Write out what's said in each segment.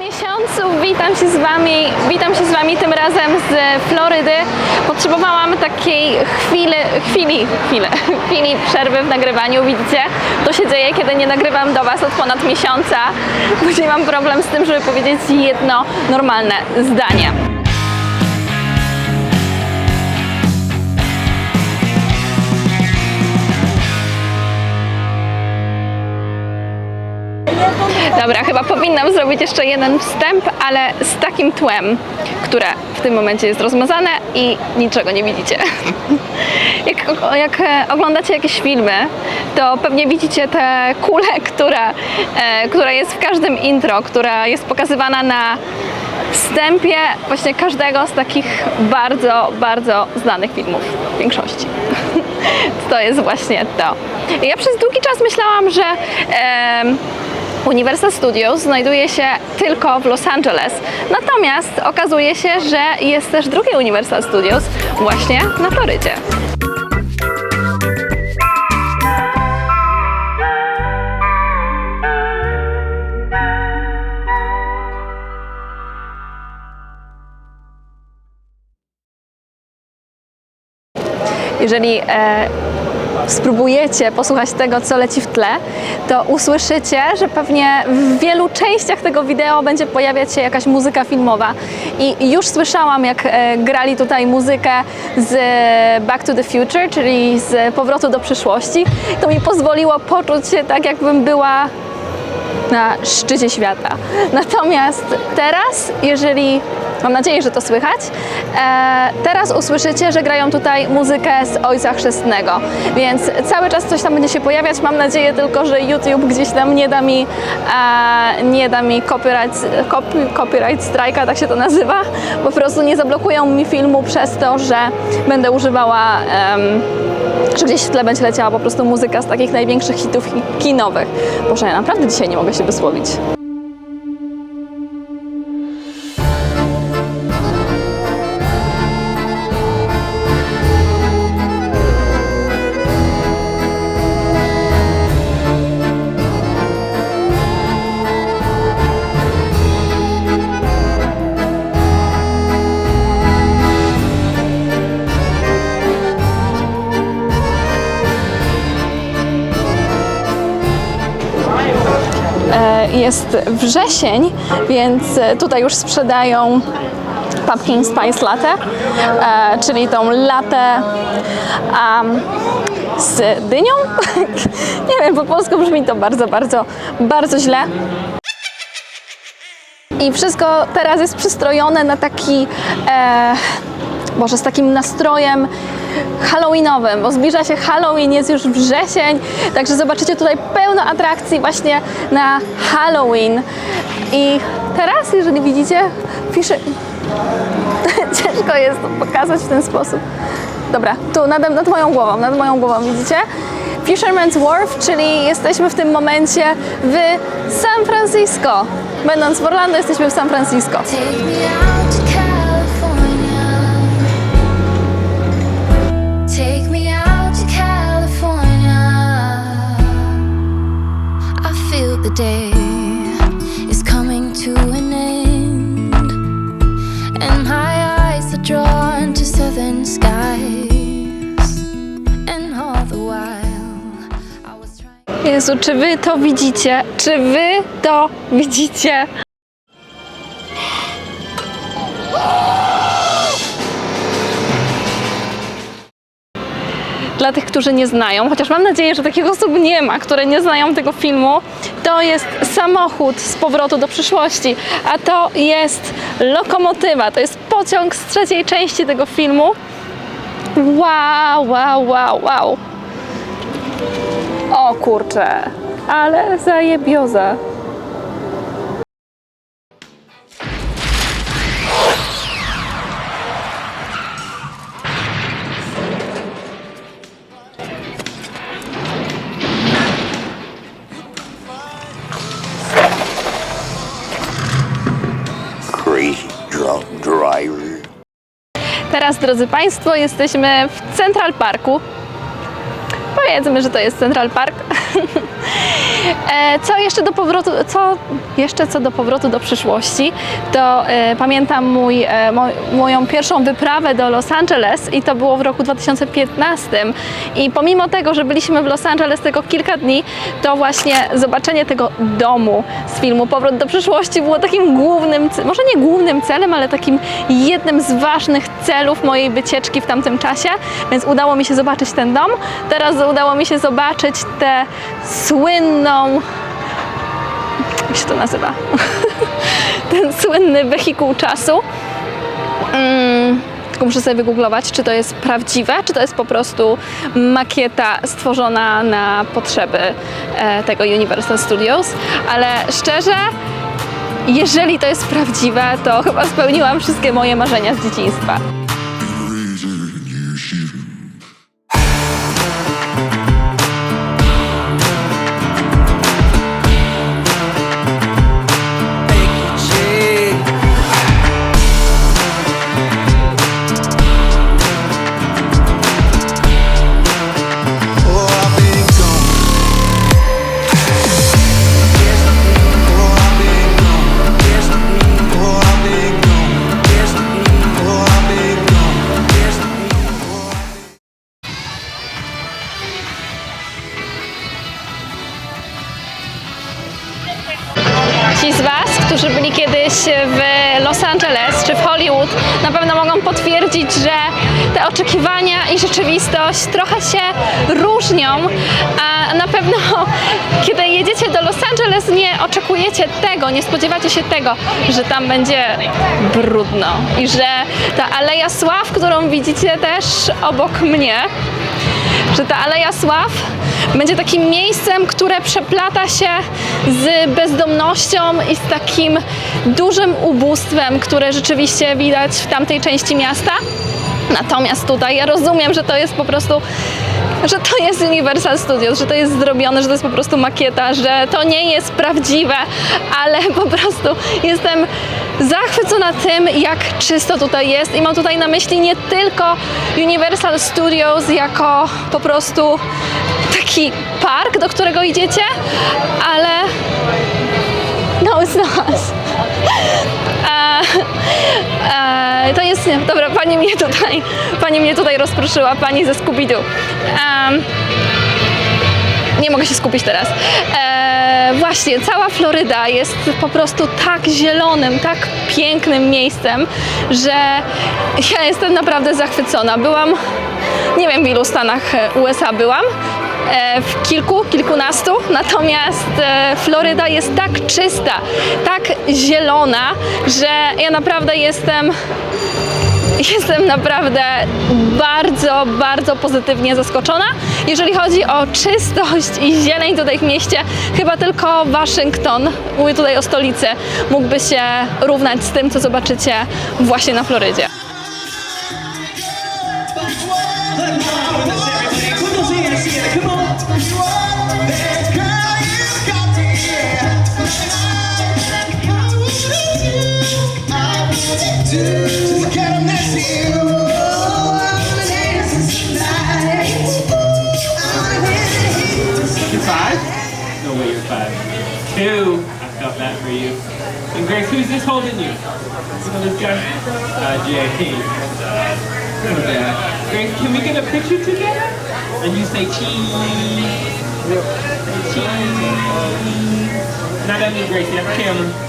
miesiącu witam się z Wami. Witam się z Wami tym razem z Florydy. Potrzebowałam takiej chwili, chwili, chwili, chwili przerwy w nagrywaniu. Widzicie, to się dzieje, kiedy nie nagrywam do Was od ponad miesiąca. Później mam problem z tym, żeby powiedzieć jedno normalne zdanie. Dobra, chyba powinnam zrobić jeszcze jeden wstęp, ale z takim tłem, które w tym momencie jest rozmazane i niczego nie widzicie. Jak, jak e, oglądacie jakieś filmy, to pewnie widzicie tę kulę, która, e, która jest w każdym intro, która jest pokazywana na wstępie właśnie każdego z takich bardzo, bardzo znanych filmów w większości. To jest właśnie to. Ja przez długi czas myślałam, że em, Universal Studios znajduje się tylko w Los Angeles. Natomiast okazuje się, że jest też drugie Universal Studios właśnie na Florydzie. Jeżeli e, spróbujecie posłuchać tego, co leci w tle, to usłyszycie, że pewnie w wielu częściach tego wideo będzie pojawiać się jakaś muzyka filmowa. I już słyszałam, jak e, grali tutaj muzykę z Back to the Future, czyli z Powrotu do przyszłości. To mi pozwoliło poczuć się tak, jakbym była na szczycie świata. Natomiast teraz, jeżeli mam nadzieję, że to słychać, e, teraz usłyszycie, że grają tutaj muzykę z Ojca Chrzestnego, więc cały czas coś tam będzie się pojawiać. Mam nadzieję tylko, że YouTube gdzieś tam nie da mi, e, nie da mi copyright, copy, copyright strike'a, tak się to nazywa. Po prostu nie zablokują mi filmu przez to, że będę używała że gdzieś w tle będzie leciała po prostu muzyka z takich największych hitów hi- kinowych. Boże, ja naprawdę dzisiaj nie mogę się wysłowić. Jest wrzesień, więc e, tutaj już sprzedają pumpkin spice latte, e, czyli tą latę um, z dynią. Nie wiem, po polsku brzmi to bardzo, bardzo, bardzo źle. I wszystko teraz jest przystrojone na taki, e, może z takim nastrojem halloweenowym, bo zbliża się Halloween, jest już wrzesień, także zobaczycie tutaj pełno atrakcji właśnie na Halloween. I teraz, jeżeli widzicie, pisze... Ciężko jest to pokazać w ten sposób. Dobra, tu nad, nad moją głową, nad moją głową widzicie? Fisherman's Wharf, czyli jesteśmy w tym momencie w San Francisco. Będąc w Orlando, jesteśmy w San Francisco. Czy wy to widzicie? Czy wy to widzicie? Dla tych, którzy nie znają, chociaż mam nadzieję, że takich osób nie ma, które nie znają tego filmu, to jest samochód z powrotu do przyszłości, a to jest lokomotywa, to jest pociąg z trzeciej części tego filmu. Wow, wow, wow, wow. O kurczę, ale zajebioza. Teraz, drodzy Państwo, jesteśmy w Central Parku. Powiedzmy, że to jest Central Park. E, co jeszcze do powrotu, co jeszcze co do powrotu do przyszłości, to e, pamiętam mój, e, mo, moją pierwszą wyprawę do Los Angeles i to było w roku 2015. I pomimo tego, że byliśmy w Los Angeles tylko kilka dni, to właśnie zobaczenie tego domu z filmu Powrót do przyszłości było takim głównym, może nie głównym celem, ale takim jednym z ważnych celów mojej wycieczki w tamtym czasie, więc udało mi się zobaczyć ten dom. Teraz udało mi się zobaczyć tę słynną jak się to nazywa? Ten słynny wehikuł czasu. Mm, muszę sobie wygooglować, czy to jest prawdziwe, czy to jest po prostu makieta stworzona na potrzeby e, tego Universal Studios. Ale szczerze, jeżeli to jest prawdziwe, to chyba spełniłam wszystkie moje marzenia z dzieciństwa. Ci z Was, którzy byli kiedyś w Los Angeles czy w Hollywood, na pewno mogą potwierdzić, że te oczekiwania i rzeczywistość trochę się różnią. A na pewno, kiedy jedziecie do Los Angeles, nie oczekujecie tego, nie spodziewacie się tego, że tam będzie brudno i że ta Aleja Sław, którą widzicie też obok mnie, że ta Aleja Sław będzie takim miejscem, które przeplata się z bezdomnością i z takim dużym ubóstwem, które rzeczywiście widać w tamtej części miasta. Natomiast tutaj ja rozumiem, że to jest po prostu że to jest Universal Studios, że to jest zrobione, że to jest po prostu makieta, że to nie jest prawdziwe, ale po prostu jestem zachwycona tym, jak czysto tutaj jest i mam tutaj na myśli nie tylko Universal Studios jako po prostu taki park, do którego idziecie, ale no it's not. E, e, to jest, dobra, pani mnie tutaj, pani mnie tutaj rozproszyła, pani ze Scooby-Doo. Em, nie mogę się skupić teraz. E, właśnie, cała Floryda jest po prostu tak zielonym, tak pięknym miejscem, że ja jestem naprawdę zachwycona. Byłam, nie wiem w ilu stanach e, USA byłam, e, w kilku, kilkunastu, natomiast e, Floryda jest tak czysta, tak zielona, że ja naprawdę jestem Jestem naprawdę bardzo, bardzo pozytywnie zaskoczona. Jeżeli chodzi o czystość i zieleń tutaj w mieście, chyba tylko Waszyngton, mówię tutaj o stolicy, mógłby się równać z tym, co zobaczycie właśnie na Florydzie. No way you're five. Two. I felt that for you. And Grace, who's this holding you? This guy? Uh, Jay. Uh, Grace, can we get a picture together? And you say cheese. Cheese. Not that mean Grace, that's Cameron.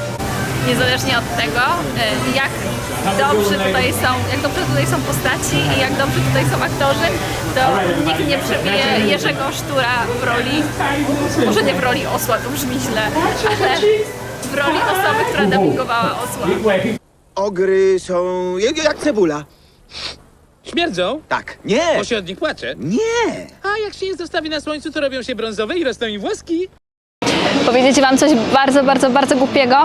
Niezależnie od tego, e, jak dobrze tutaj są, jak dobrze tutaj są postaci i jak dobrze tutaj są aktorzy, to nikt nie przebije Jerzego Sztura w roli, może nie w roli osła, to brzmi źle, ale w roli osoby, która dubbingowała osła. Ogry są jak, cebula. Śmierdzą? Tak. Nie! Osiodnik płacze. Nie! A jak się nie zostawi na słońcu, to robią się brązowe i rosną im włoski. Powiedzieć Wam coś bardzo, bardzo, bardzo głupiego.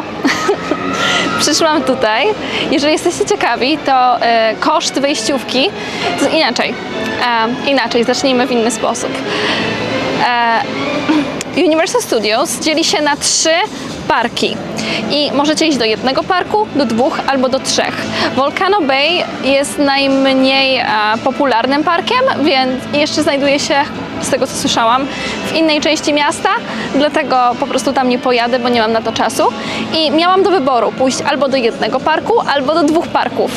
Przyszłam tutaj. Jeżeli jesteście ciekawi, to e, koszt wejściówki to inaczej. E, inaczej, zacznijmy w inny sposób. E, Universal Studios dzieli się na trzy parki. I możecie iść do jednego parku, do dwóch albo do trzech. Volcano Bay jest najmniej e, popularnym parkiem, więc jeszcze znajduje się, z tego co słyszałam, w innej części miasta, dlatego po prostu tam nie pojadę, bo nie mam na to czasu. I miałam do wyboru pójść albo do jednego parku, albo do dwóch parków.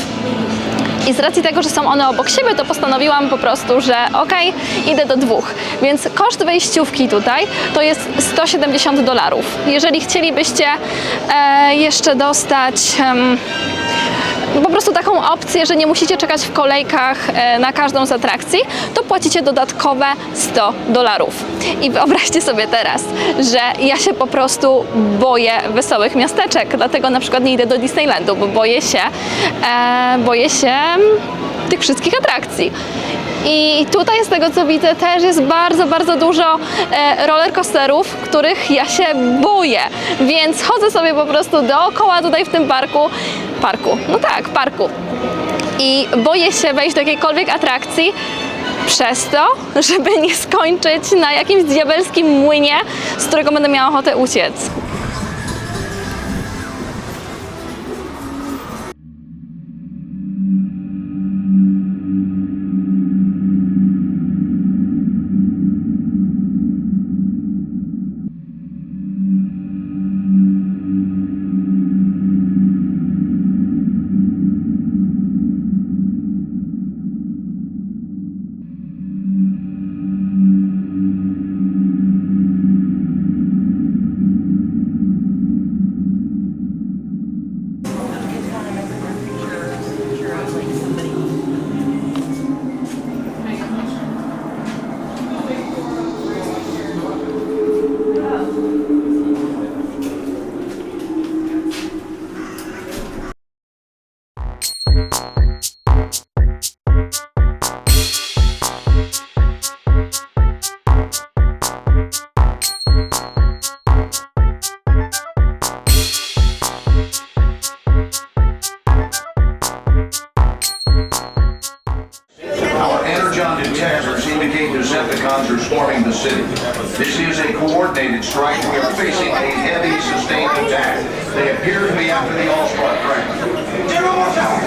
I z racji tego, że są one obok siebie, to postanowiłam po prostu, że okej, idę do dwóch. Więc koszt wejściówki tutaj to jest 170 dolarów. Jeżeli chcielibyście e, jeszcze dostać. em, po prostu taką opcję, że nie musicie czekać w kolejkach e, na każdą z atrakcji, to płacicie dodatkowe 100 dolarów. I wyobraźcie sobie teraz, że ja się po prostu boję wesołych miasteczek, dlatego na przykład nie idę do Disneylandu, bo boję się, e, boję się tych wszystkich atrakcji. I tutaj z tego co widzę też jest bardzo, bardzo dużo e, rollercoasterów, których ja się boję. Więc chodzę sobie po prostu dookoła tutaj w tym parku. Parku, no tak, parku. I boję się wejść do jakiejkolwiek atrakcji przez to, żeby nie skończyć na jakimś diabelskim młynie, z którego będę miała ochotę uciec. Are swarming the city. This is a coordinated strike. We are facing a heavy sustained attack. They appear to be after the All-Star craft. General War Tower!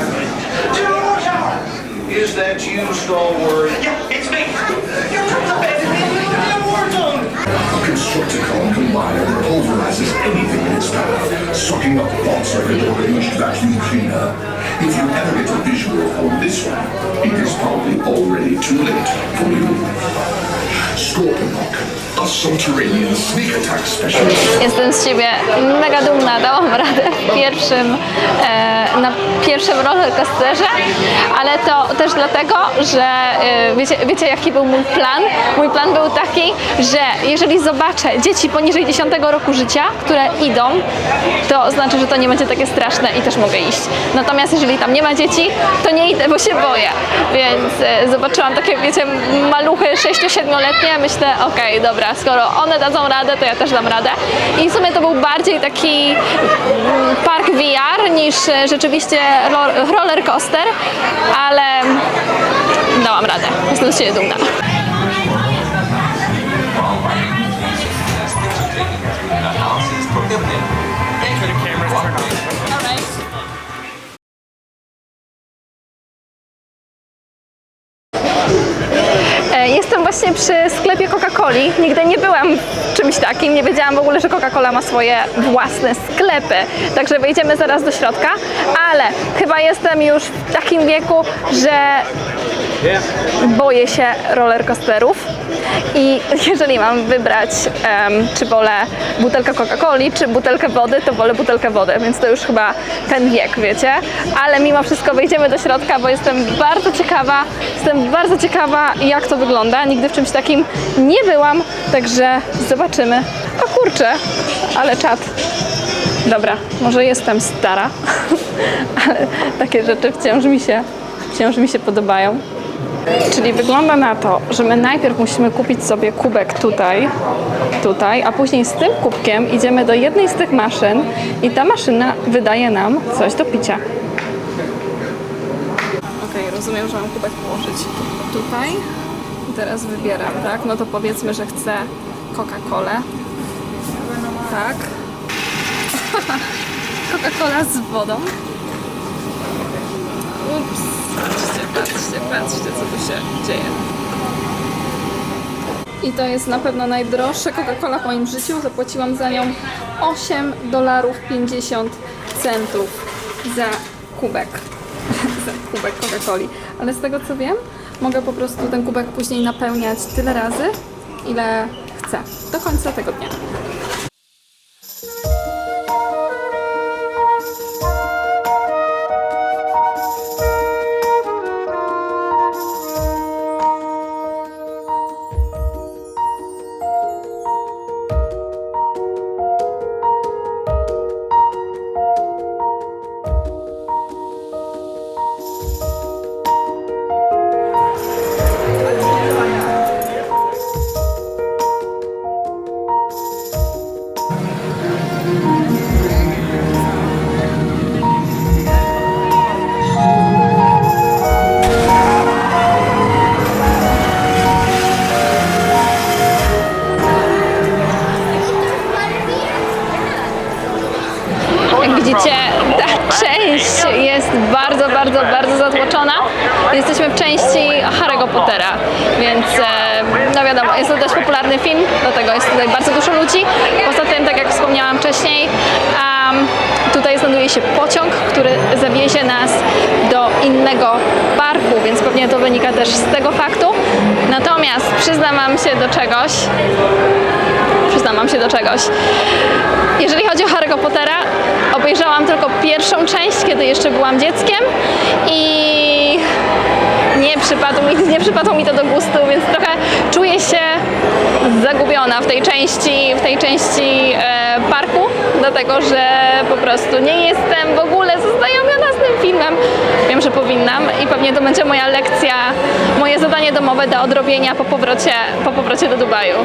General War Is that you, Stalwart? Yeah, it's me! Your troops abandoned me in the war zone! A Constructicon combiner that pulverizes anything in its path, sucking up thoughts like a deranged vacuum cleaner. If you ever get a visual on this one, it is probably already too late for you. Scorponok, a Jestem z siebie mega dumna, dałam radę w pierwszym, e, na pierwszym rollercoasterze, ale to też dlatego, że e, wiecie, wiecie jaki był mój plan? Mój plan był taki, że jeżeli zobaczę dzieci poniżej 10 roku życia, które idą, to znaczy, że to nie będzie takie straszne i też mogę iść. Natomiast jeżeli tam nie ma dzieci, to nie idę, bo się boję. Więc e, zobaczyłam takie, wiecie, maluchy 6-7-letnie, myślę, okej, dobra, skoro one dadzą radę, to ja też dam radę. I w sumie to był bardziej taki mm, park VR niż e, rzeczywiście ro- roller coaster, ale dałam radę. Jestem z siebie dumna. E, Jestem właśnie przy sklepie Coca-Coli. Nigdy nie byłam czymś takim. Nie wiedziałam w ogóle, że Coca-Cola ma swoje własne sklepy. Także wejdziemy zaraz do środka. Ale chyba jestem już w takim wieku, że boję się rollercoasterów. I jeżeli mam wybrać, em, czy wolę butelkę Coca-Coli, czy butelkę wody, to wolę butelkę wody, więc to już chyba ten wiek, wiecie. Ale mimo wszystko wejdziemy do środka, bo jestem bardzo ciekawa, jestem bardzo ciekawa, jak to wygląda. Nigdy w czymś takim nie byłam, także zobaczymy. O kurczę, ale czad. Dobra, może jestem stara, ale takie rzeczy wciąż mi się, wciąż mi się podobają. Czyli wygląda na to, że my najpierw musimy kupić sobie kubek tutaj, tutaj, a później z tym kubkiem idziemy do jednej z tych maszyn i ta maszyna wydaje nam coś do picia. Okej, rozumiem, że mam kubek położyć tutaj teraz wybieram, tak? No to powiedzmy, że chcę Coca-Colę. Tak. Coca-Cola z wodą. Ups. Patrzcie, patrzcie, co tu się dzieje. I to jest na pewno najdroższa Coca-Cola w moim życiu. Zapłaciłam za nią 8 dolarów 50 centów za kubek. za kubek Coca-Coli. Ale z tego co wiem, mogę po prostu ten kubek później napełniać tyle razy, ile chcę. Do końca tego dnia. Który zawiezie nas do innego parku, więc pewnie to wynika też z tego faktu. Natomiast przyznam wam się do czegoś, przyznam wam się do czegoś. Jeżeli chodzi o Harry'ego Pottera, obejrzałam tylko pierwszą część, kiedy jeszcze byłam dzieckiem i nie przypadło mi, nie przypadło mi to do gustu, więc trochę czuję się zagubiona w tej części, w tej części e, parku, dlatego że po prostu nie jestem w ogóle zaznajomiona z tym filmem. Wiem, że powinnam i pewnie to będzie moja lekcja, moje zadanie domowe do odrobienia po powrocie, po powrocie do Dubaju.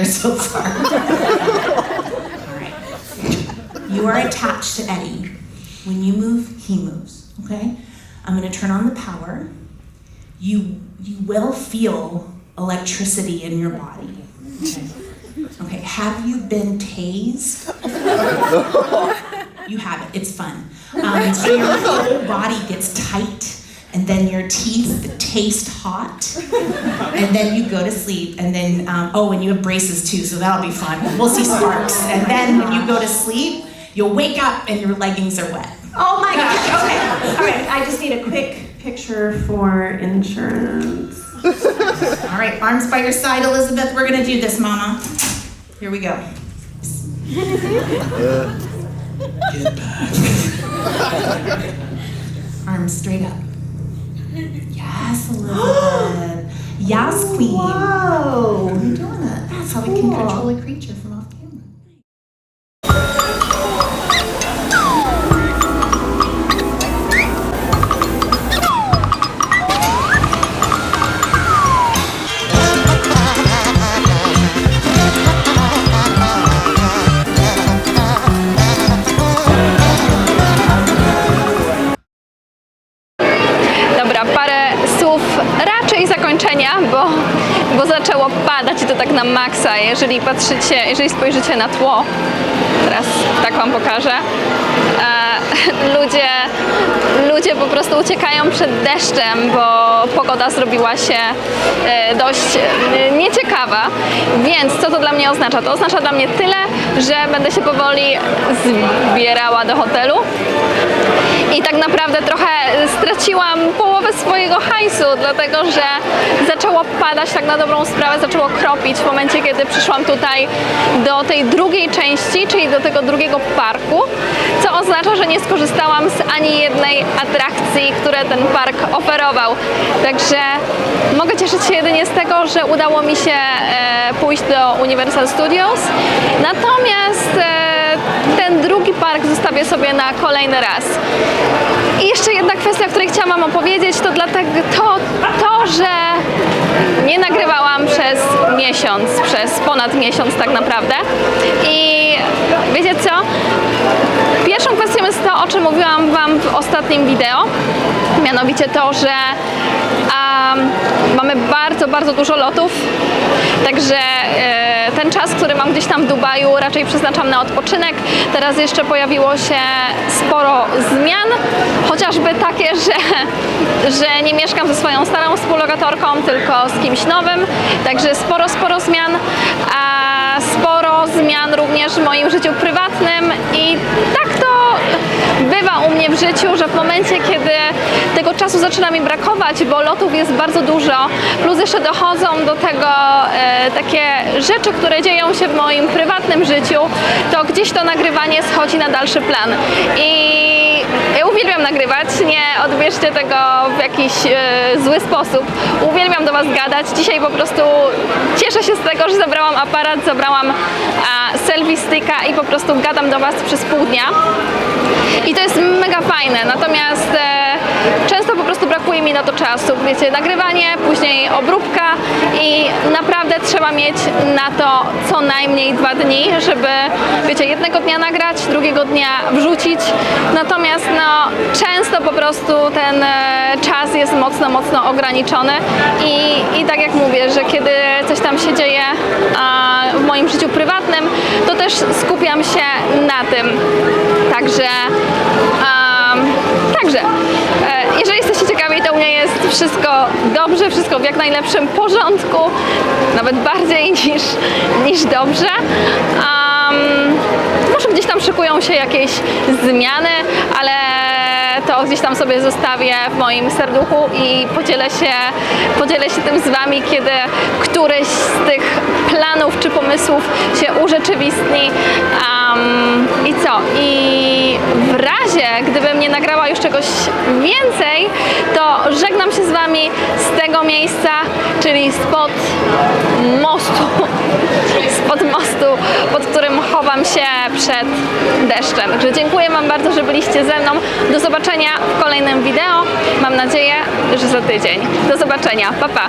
Legs can only get her so far. All right. You are attached to Eddie. When you move, he moves. Okay? I'm going to turn on the power. You you will feel electricity in your body. Okay. Okay. Have you been tased? you haven't. It's fun. Um, so your whole body gets tight, and then your teeth taste hot, and then you go to sleep. And then um, oh, and you have braces too, so that'll be fun. We'll see sparks. And then when you go to sleep, you'll wake up and your leggings are wet. Oh my gosh, okay. All right, I just need a quick picture for insurance. All right, arms by your side, Elizabeth. We're gonna do this, Mama. Here we go. Uh, get back. arms straight up. Yes, Elizabeth. yes, Queen. Whoa. You're doing it. That's how we can control a creature bo, bo zaczęło padać i to tak na maksa. Jeżeli patrzycie, jeżeli spojrzycie na tło, teraz tak Wam pokażę, e, ludzie ludzie po prostu uciekają przed deszczem, bo pogoda zrobiła się e, dość e, nieciekawa. Więc co to dla mnie oznacza? To oznacza dla mnie tyle, że będę się powoli zbierała do hotelu. I tak naprawdę trochę straciłam połowę swojego hajsu, dlatego że zaczęło padać tak na dobrą sprawę, zaczęło kropić w momencie, kiedy przyszłam tutaj do tej drugiej części, czyli do tego drugiego parku, co oznacza, że nie skorzystałam z ani jednej atrakcji, które ten park oferował. Także mogę cieszyć się jedynie z tego, że udało mi się e, pójść do Universal Studios. Natomiast e, ten drugi park zostawię sobie na kolejny raz. I jeszcze jedna kwestia, o której chciałam Wam opowiedzieć, to dlatego to, to, że nie nagrywałam przez miesiąc, przez ponad miesiąc tak naprawdę. I wiecie co? Pierwszą kwestią jest to, o czym mówiłam Wam w ostatnim wideo, mianowicie to, że um, mamy bardzo, bardzo dużo lotów, także e, ten czas, który mam gdzieś tam w Dubaju raczej przeznaczam na odpoczynek. Teraz jeszcze pojawiło się sporo zmian, chociażby takie, że, że nie mieszkam ze swoją starą współlokatorką, tylko z kimś nowym, także sporo, sporo zmian, a sporo zmian również w moim życiu prywatnym i tak to bywa u mnie w życiu, że w momencie, kiedy tego czasu zaczyna mi brakować, bo lotów jest bardzo dużo, plus jeszcze dochodzą do tego e, takie rzeczy, które dzieją się w moim prywatnym życiu, to gdzieś to nagrywanie schodzi na dalszy plan. I ja uwielbiam nagrywać, nie odbierzcie tego w jakiś e, zły sposób. Uwielbiam do Was gadać. Dzisiaj po prostu cieszę się z tego, że zabrałam aparat, zabrałam a, selfie sticka i po prostu gadam do Was przez pół dnia. I to jest mega fajne, natomiast e, często po prostu mi na to czasu. Wiecie, nagrywanie, później obróbka i naprawdę trzeba mieć na to co najmniej dwa dni, żeby, wiecie, jednego dnia nagrać, drugiego dnia wrzucić. Natomiast no, często po prostu ten e, czas jest mocno, mocno ograniczony i, i tak jak mówię, że kiedy coś tam się dzieje w moim życiu prywatnym, to też skupiam się na tym. Także, um, także, e, jeżeli jesteście ciekawi, to u mnie jest wszystko dobrze, wszystko w jak najlepszym porządku, nawet bardziej niż, niż dobrze. Um, może gdzieś tam szykują się jakieś zmiany, ale to gdzieś tam sobie zostawię w moim serduchu i podzielę się, podzielę się tym z Wami, kiedy któryś z tych planów czy pomysłów się urzeczywistni. Um, I co? I w razie, gdybym nie nagrała już czegoś więcej, to żegnam się z Wami z tego miejsca, czyli spod mostu, spod mostu, pod którym chowam się przed deszczem. Także dziękuję Wam bardzo, że byliście ze mną. Do zobaczenia w kolejnym wideo. Mam nadzieję, że za tydzień. Do zobaczenia. Pa, pa.